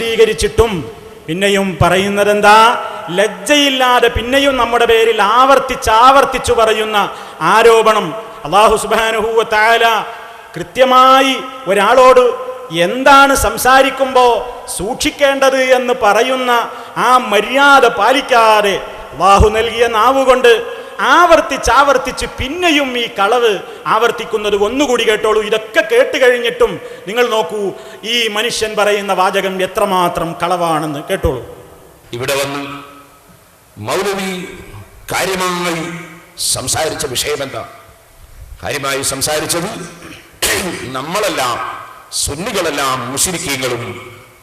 സ്വീകരിച്ചിട്ടും പിന്നെയും പറയുന്നതെന്താ? ലജ്ജയില്ലാതെ പിന്നെയും നമ്മുടെ പേരിൽ ആവർത്തിച്ച് ആവർത്തിച്ചു പറയുന്ന ആരോപണം അള്ളാഹു സുബാനുഹൂവ താല കൃത്യമായി ഒരാളോട് എന്താണ് സംസാരിക്കുമ്പോൾ സൂക്ഷിക്കേണ്ടത് എന്ന് പറയുന്ന ആ മര്യാദ പാലിക്കാതെ അള്ളാഹു നൽകിയ നാവുകൊണ്ട് ആവർത്തിച്ച് ആവർത്തിച്ച് പിന്നെയും ഈ കളവ് ആവർത്തിക്കുന്നത് ഒന്നുകൂടി കേട്ടോളൂ. ഇതൊക്കെ കേട്ട് കഴിഞ്ഞിട്ടും നിങ്ങൾ നോക്കൂ ഈ മനുഷ്യൻ പറയുന്ന വാചകം എത്രമാത്രം കളവാണെന്ന് കേട്ടോളൂ. ഇവിടെ വന്ന് മൗലവി കാര്യമായി സംസാരിച്ച വിഷയം എന്താ കാര്യമായി സംസാരിച്ചത് നമ്മളെല്ലാം സുന്നികളെല്ലാം മുഷിരിക്കീങ്ങളും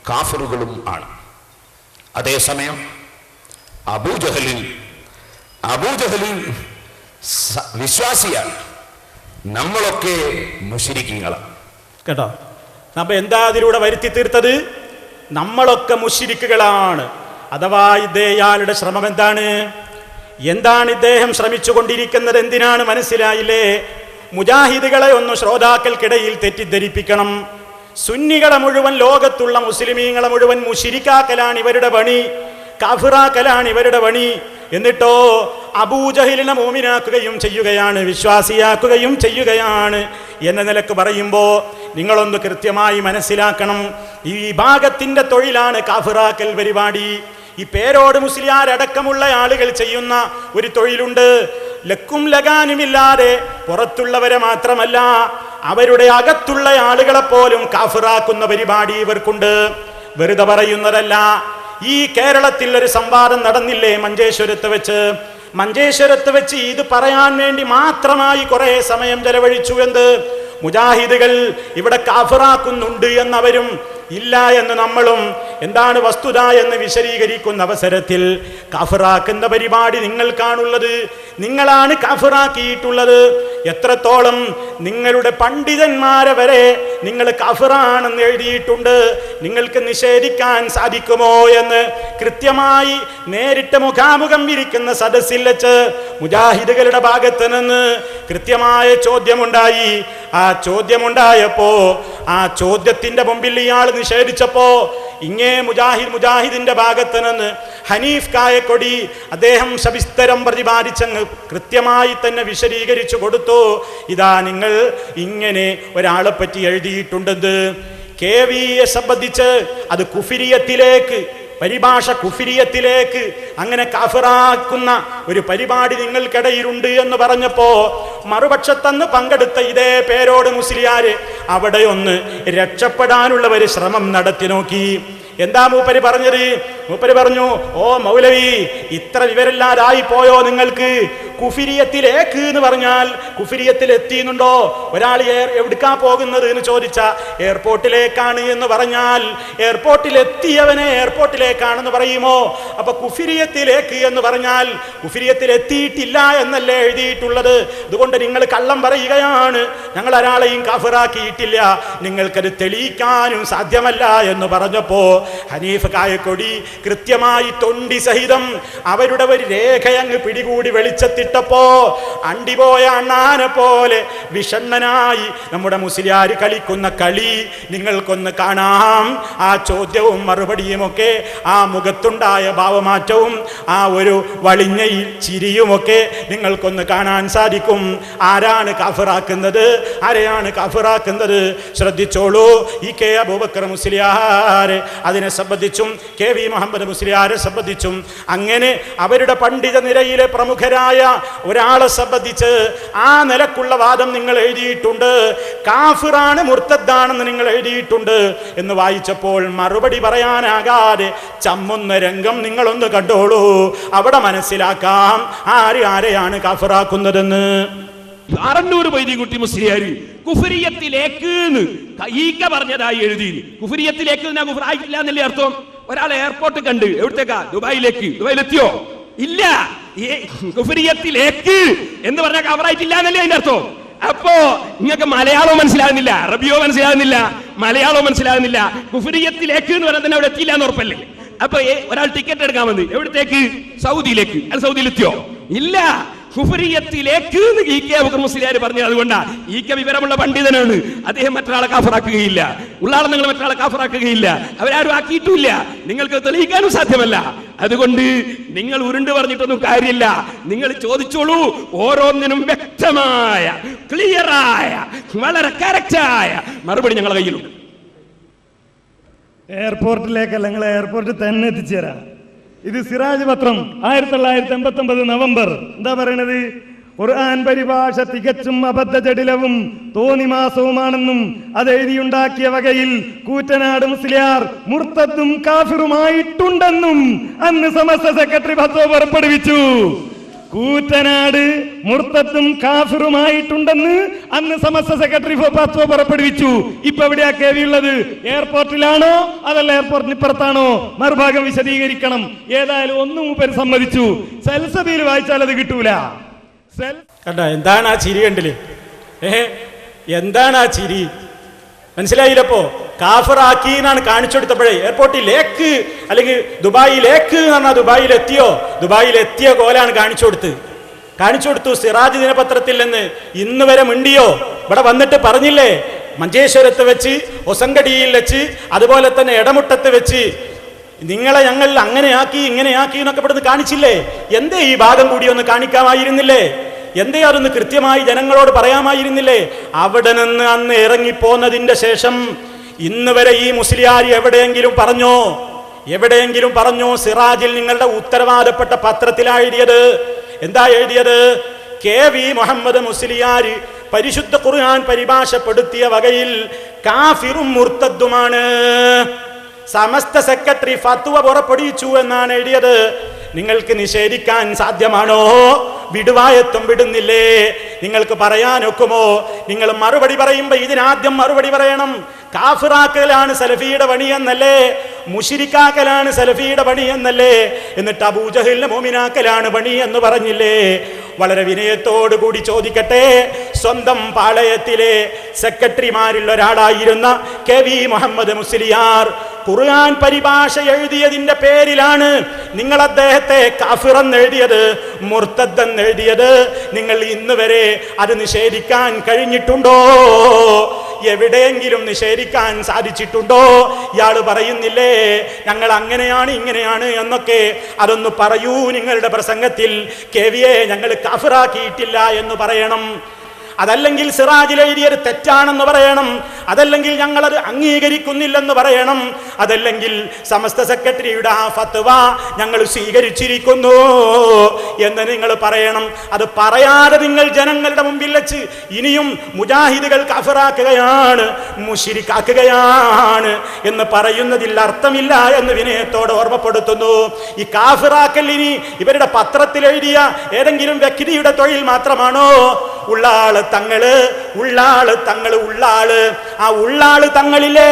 കാഫറുകളും ആണ്. അതേസമയം അബൂജഹലിൽ അബൂജഹലിൽ സ- വിശ്വാസിയാണ്. നമ്മളൊക്കെ മുഷിരിക്കുകളാണ് കേട്ടോ? നമ്മ എന്താ അതിലൂടെ വരുത്തി തീർത്തത്? നമ്മളൊക്കെ മുഷിരിക്കുകളാണ് അഥവാ ഇദ്ദേഹയാളുടെ ശ്രമം എന്താണ്? എന്താണ് ഇദ്ദേഹം ശ്രമിച്ചു കൊണ്ടിരിക്കുന്നത് എന്തിനാണ് മനസ്സിലായില്ലേ? മുജാഹിദുകളെ ഒന്ന് ശ്രോതാക്കൾക്കിടയിൽ തെറ്റിദ്ധരിപ്പിക്കണം. സുന്നികളെ മുഴുവൻ ലോകത്തുള്ള മുസ്ലിമീങ്ങളെ മുഴുവൻ മുഷിരിക്കാക്കലാണ് ഇവരുടെ പണി. കഫിറാക്കലാണ് ഇവരുടെ പണി. എന്നിട്ടോ അബൂജഹിലിനെ മോമിനാക്കുകയും ചെയ്യുകയാണ് വിശ്വാസിയാക്കുകയും ചെയ്യുകയാണ് എന്ന നിലയ്ക്ക് പറയുമ്പോൾ നിങ്ങളൊന്ന് കൃത്യമായി മനസ്സിലാക്കണം. ഈ വിഭാഗത്തിന്റെ തൊഴിലാണ് കാഫിറാക്കൽ പരിപാടി. ഈ പേരോട് മുസ്ലിയാരടക്കമുള്ള ആളുകൾ ചെയ്യുന്ന ഒരു തൊഴിലുണ്ട്. ലക്കും ലഗാനുമില്ലാതെ പുറത്തുള്ളവരെ മാത്രമല്ല അവരുടെ അകത്തുള്ള ആളുകളെ പോലും കാഫിറാക്കുന്ന പരിപാടി ഇവർക്കുണ്ട്. വെറുതെ പറയുന്നതല്ല ഈ കേരളത്തിൽ ഒരു സംവാദം നടന്നില്ലേ മഞ്ചേശ്വരത്ത് വെച്ച്? മഞ്ചേശ്വരത്ത് വെച്ച് ഇത് പറയാൻ വേണ്ടി മാത്രമായി കുറെ സമയം ചെലവഴിച്ചു എന്ത്? മുജാഹിദുകൾ ഇവിടെ കാഫറാക്കുന്നുണ്ട് എന്നവരും ഇല്ല എന്ന് നമ്മളും എന്താണ് വസ്തുത എന്ന് വിശദീകരിക്കുന്ന അവസരത്തിൽ കാഫിറാക്കുന്ന പരിപാടി നിങ്ങൾക്കാണുള്ളത് നിങ്ങളാണ് കാഫിറാക്കിയിട്ടുള്ളത്. എത്രത്തോളം നിങ്ങളുടെ പണ്ഡിതന്മാരെ വരെ നിങ്ങൾ കഫറാണെന്ന് എഴുതിയിട്ടുണ്ട് നിങ്ങൾക്ക് നിഷേധിക്കാൻ സാധിക്കുമോ എന്ന് കൃത്യമായി നേരിട്ട് മുഖാമുഖം ഇരിക്കുന്ന സദസ്സിൽ വെച്ച് മുജാഹിദുകളുടെ ഭാഗത്ത് നിന്ന് കൃത്യമായ ചോദ്യമുണ്ടായി. ആ ചോദ്യമുണ്ടായപ്പോ ആ ചോദ്യത്തിന്റെ മുമ്പിൽ ഇയാൾ നിഷേധിച്ചപ്പോ ഇങ്ങേ മുജാഹിദ് മുജാഹിദിന്റെ ഭാഗത്ത് നിന്ന് ഹനീഫ് കായക്കൊടി അദ്ദേഹം സവിസ്തരം പ്രതിപാദിച്ചങ്ങ് കൃത്യമായി തന്നെ വിശദീകരിച്ചു കൊടുത്തു. ഇതാ നിങ്ങൾ ഇങ്ങനെ ഒരാളെ പറ്റി എഴുതിയിട്ടുണ്ടെന്ന് കെ വിയെ സംബന്ധിച്ച് അത് കുഫിരിയത്തിലേക്ക് പരിഭാഷ കുഫിരിയത്തിലേക്ക് അങ്ങനെ കാഫിറാക്കുന്ന ഒരു പരിപാടി നിങ്ങൾക്കിടയിലുണ്ട് എന്ന് പറഞ്ഞപ്പോ മറുപക്ഷത്തന്ന് പങ്കെടുത്ത ഇതേ പേരോട് മുസ്ലിയാര് അവിടെ ഒന്ന് രക്ഷപ്പെടാനുള്ള ഒരു ശ്രമം നടത്തി നോക്കി. എന്താ മൂപ്പര് പറഞ്ഞത്? മൂപ്പര് പറഞ്ഞു ഓ മൗലവി ഇത്ര വിവരമില്ലാതായി പോയോ നിങ്ങൾക്ക്? കുഫിരിയത്തിലേക്ക് എന്ന് പറഞ്ഞാൽ കുഫിരിയത്തിൽ എത്തിയുന്നുണ്ടോ? ഒരാൾ എവിടുക്കാ പോകുന്നത് എന്ന് ചോദിച്ച എയർപോർട്ടിലേക്കാണ് എന്ന് പറഞ്ഞാൽ എയർപോർട്ടിൽ എത്തിയവനെ എയർപോർട്ടിലേക്കാണെന്ന് പറയുമോ? അപ്പൊ കുഫിരിയത്തിലേക്ക് എന്ന് പറഞ്ഞാൽ കുഫിരിയത്തിൽ എത്തിയിട്ടില്ല എന്നല്ലേ എഴുതിയിട്ടുള്ളത്? അതുകൊണ്ട് നിങ്ങൾ കള്ളം പറയുകയാണ്. ഞങ്ങൾ ഒരാളെയും കഫറാക്കിയിട്ടില്ല. നിങ്ങൾക്കത് തെളിയിക്കാനും സാധ്യമല്ല എന്ന് പറഞ്ഞപ്പോ ഹനീഫ് കായക്കൊടി കൃത്യമായി തൊണ്ടി സഹിതം അവരുടെ ഒരു രേഖയങ്ങ് പിടികൂടി വെളിച്ചത്തിട്ടപ്പോ അണ്ടിപോയ അണ്ണാനെ പോലെ വിഷണ്ണനായി നമ്മുടെ മുസ്ലിയാർ കളിക്കുന്ന കളി നിങ്ങൾക്കൊന്ന് കാണാം. ആ ചോദ്യവും മറുപടിയുമൊക്കെ ആ മുഖത്തുണ്ടായ ഭാവമാറ്റവും ആ ഒരു വളിഞ്ഞ ചിരിയുമൊക്കെ നിങ്ങൾക്കൊന്ന് കാണാൻ സാധിക്കും. ആരാണ് കാഫിറാക്കുന്നത്? ആരെയാണ് കാഫിറാക്കുന്നത്? ശ്രദ്ധിച്ചോളൂ. ഈ കെ അബൂബക്കർ മുസ്ലിയാർ അതിനെ സംബന്ധിച്ചും കെ വി മുഹമ്മദ് മുസ്ലിയാരെ സംബന്ധിച്ചും. അങ്ങനെ അവരുടെ പണ്ഡിത നിരയിലെ പ്രമുഖരായ ഒരാളെ സംബന്ധിച്ച് ആ നിലക്കുള്ള വാദം നിങ്ങൾ എഴുതിയിട്ടുണ്ട്. കാഫിറാണ് മുർത്തദ്ദാണെന്ന് നിങ്ങൾ എഴുതിയിട്ടുണ്ട് എന്ന് വായിച്ചപ്പോൾ മറുപടി പറയാനാകാതെ ചമ്മുന്ന രംഗം നിങ്ങളൊന്ന് കണ്ടോളൂ. അവിടെ മനസ്സിലാക്കാം ആര് ആരെയാണ് കാഫിറാക്കുന്നതെന്ന്. ആറന്നൂർ വൈദ്യകുട്ടി മുസ്ലിയാര് കുഫരിയത്തിലേക്ക് ഈക്ക പറഞ്ഞതായി എഴുതി കുഫരിയത്തിലേക്ക് ആയിട്ടില്ല എന്നല്ലേ അർത്ഥം? ഒരാൾ എയർപോർട്ട് കണ്ട് എവിടത്തേക്കാ? ദുബായിലേക്ക്. ദുബായിലെത്തിയോ? ഇല്ല. കുഫരിയത്തിലേക്ക് എന്ന് പറഞ്ഞാൽ കവറായിട്ടില്ല എന്നല്ലേ അതിന്റെ അർത്ഥം? അപ്പോ നിങ്ങൾക്ക് മലയാളം മനസ്സിലാകുന്നില്ല അറബിയോ മനസ്സിലാകുന്നില്ല മലയാളവും മനസ്സിലാകുന്നില്ല. കുഫരിയത്തിലേക്ക് എന്ന് പറഞ്ഞാൽ തന്നെ അവിടെ എത്തിയില്ല എന്ന് ഉറപ്പല്ലേ? അപ്പൊ ഒരാൾ ടിക്കറ്റ് എടുക്കാൻ വന്ന് എവിടത്തേക്ക്? സൗദിയിലേക്ക്. അല്ല സൗദിയിലെത്തിയോ? ഇല്ല. കുഫരിയത്തിലേക്ക് ഇ മുസ്ലിയാർ പറഞ്ഞത് അതുകൊണ്ടാ ഈ കെ വിവരമുള്ള പണ്ഡിതനാണ്. അദ്ദേഹം മറ്റൊരാളെ കാഫറാക്കുകയില്ല. ഉള്ളാളെ നിങ്ങൾ മറ്റൊരാളെ കാഫറാക്കുകയില്ല. അവരാരും ആക്കിയിട്ടില്ല നിങ്ങൾക്ക് തെളിയിക്കാനും സാധ്യമല്ല. അതുകൊണ്ട് നിങ്ങൾ ഉരുണ്ട് പറഞ്ഞിട്ടൊന്നും കാര്യമില്ല. നിങ്ങൾ ചോദിച്ചോളൂ. ഓരോന്നിനും വ്യക്തമായ ക്ലിയറായ വളരെ കറക്റ്റായ മറുപടി ഞങ്ങളുടെ കയ്യിലുണ്ട്. എയർപോർട്ടിലേക്കല്ല നിങ്ങൾ എയർപോർട്ടിൽ തന്നെ എത്തിച്ചേരാം. ഇത് സിറാജ് പത്രം. ആയിരത്തി തൊള്ളായിരത്തി എൺപത്തി ഒമ്പത് നവംബർ. എന്താ പറയണത്? ഖുർആൻ പരിഭാഷ തികച്ചും അബദ്ധജടിലവും തോന്നിമാസവുമാണെന്നും അത് എഴുതിയുണ്ടാക്കിയ വകയിൽ കൂറ്റനാട് മുസ്ലിയാർ മുർത്തത്തും കാഫിറുമായിട്ടുണ്ടെന്നും അന്ന് സമസ്ത സെക്രട്ടറി ഭത്തോ പുറപ്പെടുവിച്ചു. കൂറ്റനാട് മുർത്തത്തും കാഫിറുമായിട്ടുണ്ടെന്ന് അന്ന് സമസ്ത സെക്രട്ടറി ഫോ പുറപ്പെടുവിച്ചു. ഇപ്പൊ എവിടെയാ കേവി ഉള്ളത് എയർപോർട്ടിലാണോ? അതല്ല എയർപോർട്ടിന് ഇപ്പുറത്താണോ? മറുഭാഗം വിശദീകരിക്കണം. ഏതായാലും ഒന്നും മൂപ്പര് സമ്മതിച്ചു. സെൽസബിയിൽ വായിച്ചാൽ അത് കിട്ടൂല. കണ്ട? എന്താണ് ആ ചിരി കണ്ടില്ലേ? എന്താണ് ആ ചിരി? മനസ്സിലായില്ലപ്പോ? കാഫറാക്കി എന്നാണ് കാണിച്ചു കൊടുത്തപ്പോഴേ എയർപോർട്ടിൽ ലേക്ക് അല്ലെങ്കിൽ ദുബായിൽ ലേക്ക് എന്ന് പറഞ്ഞാൽ ദുബായിൽ എത്തിയോ ദുബായിൽ എത്തിയ കോലാണ് കാണിച്ചു കൊടുത്ത് കാണിച്ചു കൊടുത്തു സിറാജ് ദിനപത്രത്തിൽ നിന്ന് ഇന്ന് വരെ മിണ്ടിയോ? ഇവിടെ വന്നിട്ട് പറഞ്ഞില്ലേ? മഞ്ചേശ്വരത്ത് വെച്ച് ഒസങ്കടിയിൽ വെച്ച് അതുപോലെ തന്നെ ഇടമുട്ടത്ത് വെച്ച്. നിങ്ങളെ ഞങ്ങൾ അങ്ങനെയാക്കി ഇങ്ങനെയാക്കി എന്നൊക്കെ ഇവിടുന്ന് കാണിച്ചില്ലേ? എന്തേ ഈ ഭാഗം കൂടി ഒന്ന് കാണിക്കാമായിരുന്നില്ലേ? എന്തേ അതൊന്ന് കൃത്യമായി ജനങ്ങളോട് പറയാമായിരുന്നില്ലേ? അവിടെ നിന്ന് അന്ന് ഇറങ്ങിപ്പോന്നതിന്റെ ശേഷം ഇന്ന് വരെ ഈ മുസ്ലിയാർ എവിടെയെങ്കിലും പറഞ്ഞോ? എവിടെയെങ്കിലും പറഞ്ഞോ സിറാജിൽ നിങ്ങളുടെ ഉത്തരവാദപ്പെട്ട പത്രത്തിലാ എഴുതിയത് എന്താ എഴുതിയത്? കെ വി മുഹമ്മദ് മുസ്ലിയാർ പരിശുദ്ധ ഖുർആൻ പരിഭാഷപ്പെടുത്തിയ വകയിൽ കാഫിറും മുർത്തദ്ദുമാണ്. സമസ്ത സെക്രട്ടറി ഫത്വ പുറപ്പെടുവിച്ചു എന്നാണ് എഴുതിയത്. നിങ്ങൾക്ക് നിഷേധിക്കാൻ സാധ്യമാണോ? വിടുവായത്വം വിടുന്നില്ലേ? നിങ്ങൾക്ക് പറയാനൊക്കുമോ? നിങ്ങൾ മറുപടി പറയുമ്പോ ഇതിനാദ്യം മറുപടി പറയണം. കാഫിറാക്കലാണ് സലഫിയുടെ പണി എന്നല്ലേ മുഷിരിക്കാക്കലാണ് സലഫിയുടെ പണി എന്നല്ലേ എന്നിട്ട് അബൂജഹലിന്റെ മോമിനാക്കലാണ് പണി എന്ന് പറഞ്ഞില്ലേ? വളരെ വിനയത്തോടു കൂടി ചോദിക്കട്ടെ. സ്വന്തം പാളയത്തിലെ സെക്രട്ടറിമാരിൽ ഒരാളായിരുന്ന കെ വി മുഹമ്മദ് മുസ്ലിയാർ ഖുർആൻ പരിഭാഷ എഴുതിയതിന്റെ പേരിലാണ് നിങ്ങൾ അദ്ദേഹത്തെ കാഫിറെന്ന് എഴുതിയത് മുർത്തദ്ദെന്ന് എഴുതിയത് നിങ്ങൾ ഇന്ന് വരെ അത് നിഷേധിക്കാൻ കഴിഞ്ഞിട്ടുണ്ടോ? എവിടെയെങ്കിലും നിഷേധിക്കാൻ സാധിച്ചിട്ടുണ്ടോ? ഇയാൾ പറയുന്നില്ലേ ഞങ്ങൾ അങ്ങനെയാണ് ഇങ്ങനെയാണ് എന്നൊക്കെ അതൊന്ന് പറയൂ നിങ്ങളുടെ പ്രസംഗത്തിൽ. കെ വിയെ ഞങ്ങൾ കാഫിറാക്കിയിട്ടില്ല എന്ന് പറയണം. അതല്ലെങ്കിൽ സിറാജിൽ എഴുതിയത് തെറ്റാണെന്ന് പറയണം. അതല്ലെങ്കിൽ ഞങ്ങളത് അംഗീകരിക്കുന്നില്ലെന്ന് പറയണം. അതല്ലെങ്കിൽ സമസ്ത സെക്രട്ടറിയുടെ ആ ഫത്വ ഞങ്ങൾ സ്വീകരിച്ചിരിക്കുന്നു എന്ന് നിങ്ങൾ പറയണം. അത് പറയാതെ നിങ്ങൾ ജനങ്ങളുടെ മുമ്പിൽ വെച്ച് ഇനിയും മുജാഹിദുകൾ കഫറാക്കുകയാണ് മുഷിരിക്കാക്കുകയാണ് എന്ന് പറയുന്നതിൽ അർത്ഥമില്ല എന്ന് വിനയത്തോട് ഓർമ്മപ്പെടുത്തുന്നു. ഈ കാഫിറാക്കൽ ഇനി ഇവരുടെ പത്രത്തിൽ എഴുതിയ ഏതെങ്കിലും വ്യക്തിയുടെ തൊഴിൽ മാത്രമാണോ? ഉള്ളാൾ തങ്ങൾ ഉള്ളാൾ തങ്ങൾ ഉള്ളാൾ. ആ ഉള്ളാൾ തങ്ങളിലെ